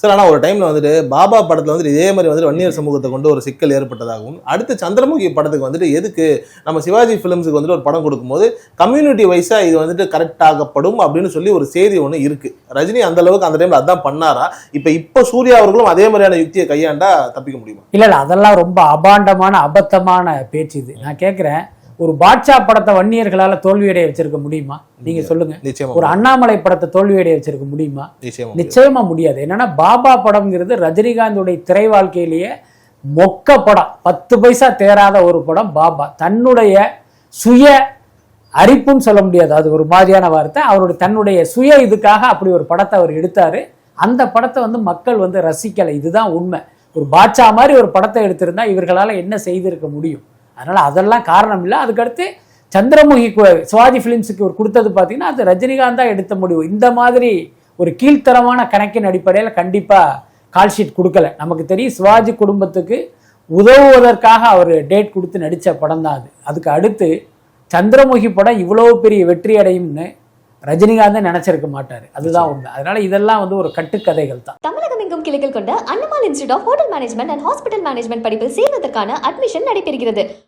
Sir ஆனால் ஒரு டைமில் வந்துட்டு பாபா படத்தில் வந்துட்டு இதே மாதிரி வந்துட்டு வன்னியர் சமூகத்தை கொண்டு ஒரு சிக்கல் ஏற்பட்டதாகவும் அடுத்து சந்திரமுகி படத்துக்கு வந்துட்டு எதுக்கு நம்ம சிவாஜி ஃபிலிம்ஸுக்கு வந்துட்டு ஒரு படம் கொடுக்கும்போது கம்யூனிட்டி வைஸாக இது வந்துட்டு கரெக்ட் ஆகப்படும் அப்படின்னு சொல்லி ஒரு செய்தி ஒன்று இருக்குது ரஜினி அந்த அளவுக்கு அந்த டைமில் அதான் பண்ணாரா? இப்போ இப்போ சூர்யா அவர்களும் அதே மாதிரியான யுக்தியை கையாண்டா தப்பிக்க முடியுமா? இல்லை அதெல்லாம் ரொம்ப அபாண்டமான அபத்தமான பேச்சு இது. நான் கேட்குறேன் ஒரு பாட்ஷா படத்தை வன்னியர்களால தோல்வியடைய வச்சிருக்க முடியுமா? நீங்க சொல்லுங்க. ஒரு அண்ணாமலை படத்தை தோல்வியடைய வச்சிருக்க முடியுமா? நிச்சயமா நிச்சயமா முடியாது. என்னன்னா பாபா படம்ங்கிறது ரஜினிகாந்துடைய திரை வாழ்க்கையிலேயே மொக்க படம். பத்து பைசா தேராத ஒரு படம் பாபா. தன்னுடைய சுய அரிப்புன்னு சொல்ல முடியாது. அது ஒரு மாதிரியான வார்த்தை. அவருடைய தன்னுடைய சுய இதுக்காக அப்படி ஒரு படத்தை அவர் எடுத்தாரு. அந்த படத்தை வந்து மக்கள் வந்து ரசிக்கலை. இதுதான் உண்மை. ஒரு பாட்சா மாதிரி ஒரு படத்தை எடுத்திருந்தா இவர்களால என்ன செய்திருக்க முடியும்? அதனால் அதெல்லாம் காரணம் இல்லை. அதுக்கடுத்து சந்திரமுகி சிவாஜி ஃபிலிம்ஸுக்கு ஒரு கொடுத்தது பார்த்தீங்கன்னா அது ரஜினிகாந்த் தான் எடுத்த முடிவு. இந்த மாதிரி ஒரு கீழ்த்தரமான கணக்கின் அடிப்படையில் கண்டிப்பாக கால்ஷீட் கொடுக்கல. நமக்கு தெரியும் சிவாஜி குடும்பத்துக்கு உதவுவதற்காக அவர் டேட் கொடுத்து நடித்த படம் தான் அது. அதுக்கு அடுத்து சந்திரமுகி படம் இவ்வளோ பெரிய வெற்றி அடையும்னு ரஜினிகாந்தே நினைச்சிருக்க மாட்டார். அதுதான் உண்மை. அதனால இதெல்லாம் வந்து ஒரு கட்டுக்கதைகள் தான். தமிழகம் எங்கும் கிளைகள் கொண்ட Annamalai institute of hotel management and hospital management படிப்பில் சேர்வதற்கான அட்மிஷன் நடைபெறுகிறது.